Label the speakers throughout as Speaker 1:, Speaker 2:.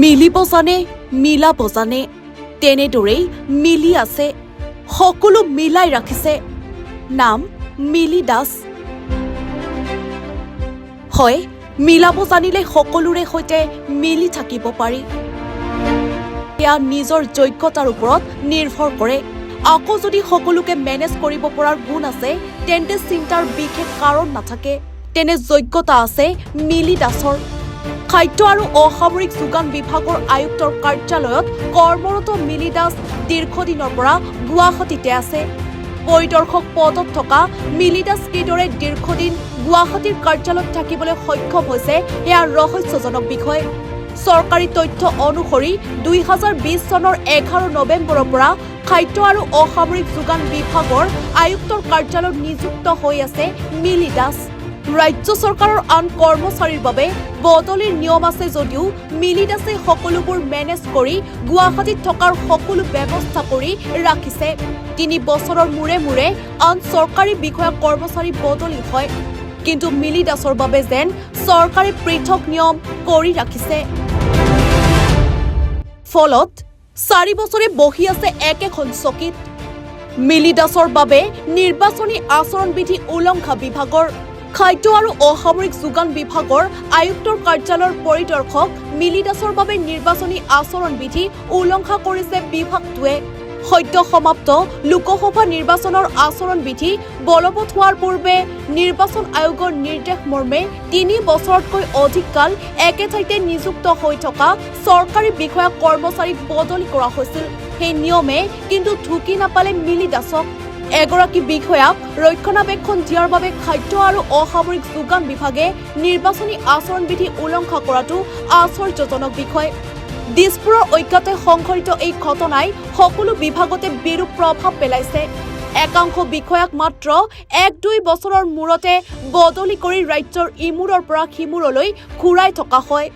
Speaker 1: মিলিব জানে মিলাব জানে তেনেদৰেই মিলি আছে, সকলো মিলাই ৰাখিছে। নাম মিলি দাস হয় মিলাব জানিলে সকলোৰে সৈতে মিলি থাকিব পাৰি। সেয়া নিজৰ যোগ্যতাৰ ওপৰত নিৰ্ভৰ কৰে। আকৌ যদি সকলোকে মেনেজ কৰিব পৰাৰ গুণ আছে, তেন্তে চিন্তাৰ বিশেষ কাৰণ নাথাকে। তেনে যোগ্যতা আছে মিলি দাসৰ খাদ্য আৰু অসামৰিক যোগান বিভাগৰ আয়ুক্তৰ কাৰ্যালয়ত কৰ্মৰত মিলি দাস দীৰ্ঘদিনৰ পৰা গুৱাহাটীতে আছে। পৰিদৰ্শক পদত থকা মিলি দাস কিদৰে দীৰ্ঘদিন গুৱাহাটীৰ কাৰ্যালয়ত থাকিবলৈ সক্ষম হৈছে সেয়া ৰহস্যজনক বিষয়। চৰকাৰী তথ্য অনুসৰি দুই হাজাৰ বিশ চনৰ এঘাৰ নৱেম্বৰৰ পৰা খাদ্য আৰু অসামৰিক যোগান বিভাগৰ আয়ুক্তৰ কাৰ্যালয়ত নিযুক্ত হৈ আছে মিলি দাস ৰাজ্য চৰকাৰৰ আন কৰ্মচাৰীৰ বাবে বদলিৰ নিয়ম আছে যদিও মিলি দাসে সকলোবোৰ মেনেজ কৰি গুৱাহাটীত থকাৰ সকলো ব্যৱস্থা কৰি ৰাখিছে। তিনি বছৰৰ মূৰে মূৰে আন চৰকাৰী বিষয়া কৰ্মচাৰী বদলি হয়। কিন্তু মিলি দাসৰ বাবে যেন চৰকাৰে পৃথক নিয়ম কৰি ৰাখিছে। ফলত চাৰি বছৰে বহি আছে একেখন চকীত। মিলি দাসৰ বাবে নিৰ্বাচনী আচৰণবিধি উলংঘা বিভাগৰ খাদ্য আৰু অসামৰিক যোগান বিভাগৰ আয়ুক্তৰ কাৰ্যালয়ৰ পৰিদৰ্শক মিলি দাসৰ বাবে নিৰ্বাচনী আচৰণ বিধি উলংঘা কৰিছে বিভাগটোৱে। সদ্য সমাপ্ত লোকসভা নিৰ্বাচনৰ আচৰণ বিধি বলবৎ হোৱাৰ পূৰ্বে নিৰ্বাচন আয়োগৰ নিৰ্দেশ মৰ্মে তিনি বছৰতকৈ অধিক কাল একে ঠাইতে নিযুক্ত হৈ থকা চৰকাৰী বিষয়া কৰ্মচাৰীক বদলি কৰা হৈছিল। সেই নিয়মে কিন্তু ঢুকি নাপালে মিলি দাসক এগৰাকী বিষয়াক ৰক্ষণাবেক্ষণ দিয়াৰ বাবে খাদ্য আৰু অসামৰিক যোগান বিভাগে নিৰ্বাচনী আচৰণবিধি উলংঘা কৰাটো আশ্চৰ্যজনক বিষয়। দিছপুৰৰ ঐক্যতে সংঘটিত এই ঘটনাই সকলো বিভাগতে বিৰূপ প্ৰভাৱ পেলাইছে। একাংশ বিষয়াক মাত্ৰ এক দুই বছৰৰ মূৰতে বদলি কৰি ৰাজ্যৰ ইমূৰৰ পৰা সিমূৰলৈ ঘূৰাই থকা হয়।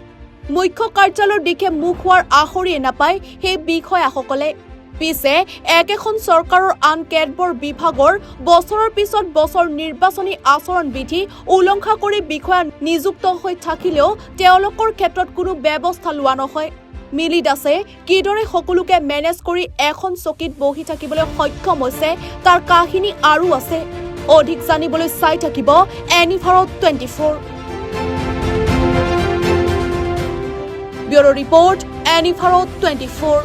Speaker 1: মুখ্য কাৰ্যালয়ৰ দিশে মুখ হোৱাৰ আখৰিয়ে নাপায় সেই বিষয়াসকলে। পিছে একেখন চৰকাৰৰ আন কেতবোৰ বিভাগৰ বছৰৰ পিছত বছৰ নিৰ্বাচনী আচৰণবিধি উলংঘা কৰি বিষয়া নিযুক্ত হৈ থাকিলেও তেওঁলোকৰ ক্ষেত্ৰত কোনো ব্যৱস্থা লোৱা নহয়। মিলি দাসে কিদৰে সকলোকে মেনেজ কৰি এখন চকীত বহি থাকিবলৈ সক্ষম হৈছে তাৰ কাহিনী আৰু আছে। অধিক জানিবলৈ চাই থাকিব এনিভাৰত টুৱেণ্টি ফ'ৰ। ব্যুৰ' ৰিপৰ্ট এনিভাৰত টুৱেণ্টি ফ'ৰ।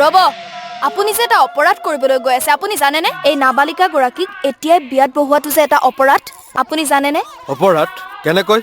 Speaker 2: ৰ'ব আপুনি যে এটা অপৰাধ কৰিবলৈ গৈ আছে আপুনি জানেনে? এই নাবালিকা গৰাকীক এতিয়াই বিয়াত বহোৱাটো যে এটা অপৰাধ আপুনি জানেনে?
Speaker 3: অপৰাধ? কেনেকৈ?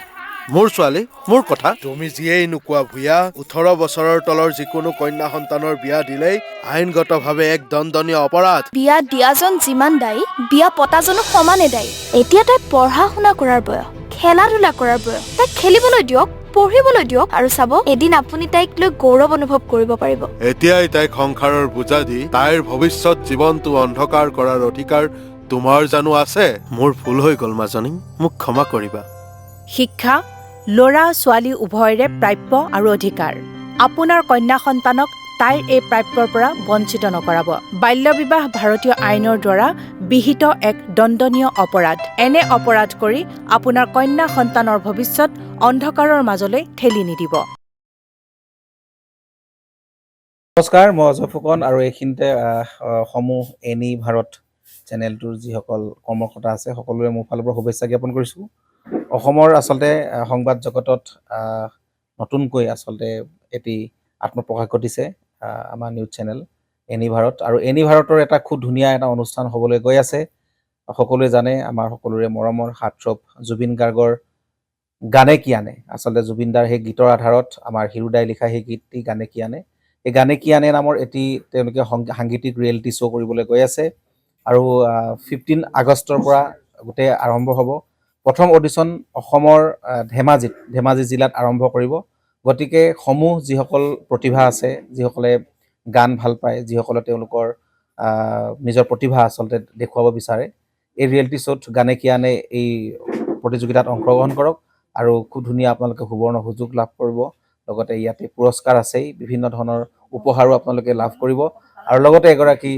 Speaker 3: মোৰ ছোৱালী মোৰ কথা?
Speaker 4: তুমি যিয়েই নোকোৱা ভূঞা ওঠৰ বছৰৰ তলৰ যিকোনো কন্যা সন্তানৰ বিয়া দিলেই আইনগতভাৱে এক দণ্ডনীয় অপৰাধ।
Speaker 2: বিয়া দিয়াজন যিমান দায়ী বিয়া পতাজনো সমানে দায়ী। এতিয়া তাই পঢ়া শুনা কৰাৰ বয়স খেলা ধূলা কৰাৰ বয়স। তাইক খেলিবলৈ দিয়ক। পঢ়িবলৈ দিয়ক আৰু চাব এদিন আপুনি তাইক লৈ গৌৰৱ অনুভৱ কৰিব পাৰিব।
Speaker 4: এতিয়াই তাইক সংসাৰৰ বোজা দি তাইৰ ভৱিষ্যত জীৱনটো অন্ধকাৰ কৰাৰ অধিকাৰ তোমাৰ জানো আছে?
Speaker 3: মোৰ ভুল হৈ গ'ল মাজনী মোক ক্ষমা কৰিবা।
Speaker 5: শিক্ষা ল'ৰা ছোৱালী উভয়ৰে প্ৰাপ্য আৰু অধিকাৰ। আপোনাৰ কন্যা সন্তানক তাইৰ এই প্ৰাপ্যৰ পৰা বঞ্চিত নকৰাব। বাল্য বিবাহ ভাৰতীয় আইনৰ দ্বাৰা বিহিত এক দণ্ডনীয় অপৰাধ। এনে অপৰাধ কৰি আপোনাৰ কন্যা সন্তানৰ ভৱিষ্যত অন্ধকাৰৰ মাজলৈ ঠেলি নিদিব।
Speaker 6: নমস্কাৰ মই অজয় ফুকন আৰু এইখিনিতে সমূহ এনি ভাৰত চেনেলটোৰ যিসকল কৰ্মকৰ্তা আছে সকলোৰে মোৰ ফালৰ পৰা শুভেচ্ছা জ্ঞাপন কৰিছোঁ। অসমৰ আচলতে সংবাদ জগতত নতুনকৈ আচলতে এটি আত্মপ্ৰকাশ ঘটিছে। আমাৰ নিউজ চেনেল, এনি ভাৰত। আৰু এনি ভাৰতৰ এটা খুব ধুনীয়া এটা অনুষ্ঠান হ'বলৈ গৈ আছে। সকলোৱে জানে, আমাৰ সকলোৰে মৰমৰ হাৰ্টথ্ৰব জুবিন গাৰ্গৰ গানে কি আনে। আচলতে জুবিন দাৰ সেই গীতৰ আধাৰত আমাৰ হিৰুদাই লিখা সেই গীতটি গানে কি আনে। এই গানে কি আনে নামৰ এটি তেওঁলোকে সংগ- সাংগীতিক ৰিয়েলিটি শ্ব' কৰিবলৈ গৈ আছে। আৰু ফিফটিন আগষ্টৰ পৰা গোটেই আৰম্ভ হ'ব। প্ৰথম অডিশ্যন অসমৰ ধেমাজিত, ধেমাজি জিলাত আৰম্ভ কৰিব। গতিকে সমূহ যিসকল প্ৰতিভা আছে যিসকলে গান ভাল পায় যিসকলে তেওঁলোকৰ নিজৰ প্ৰতিভা আচলতে দেখুৱাব বিচাৰে এই ৰিয়েলিটি শ্ব'ত গানে কি আনে এই প্ৰতিযোগিতাত অংশগ্ৰহণ কৰক আৰু খুব ধুনীয়া আপোনালোকে সুবৰ্ণ সুযোগ লাভ কৰিব। লগতে ইয়াতে পুৰস্কাৰ আছেই বিভিন্ন ধৰণৰ উপহাৰো আপোনালোকে লাভ কৰিব আৰু লগতে এগৰাকী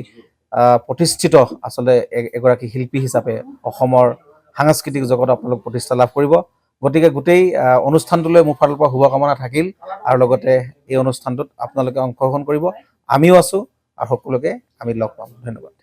Speaker 6: প্ৰতিষ্ঠিত আচলতে এগৰাকী শিল্পী হিচাপে অসমৰ সাংস্কৃতিক জগতত আপোনালোক প্ৰতিষ্ঠা লাভ কৰিব। গতিকে গোটেই অনুষ্ঠানটোলৈ মোৰ ফালৰ পৰা শুভকামনা থাকিল আৰু লগতে এই অনুষ্ঠানটোত আপোনালোকে অংশগ্ৰহণ কৰিব। আমিও আছোঁ আৰু সকলোকে আমি লগ পাম। ধন্যবাদ।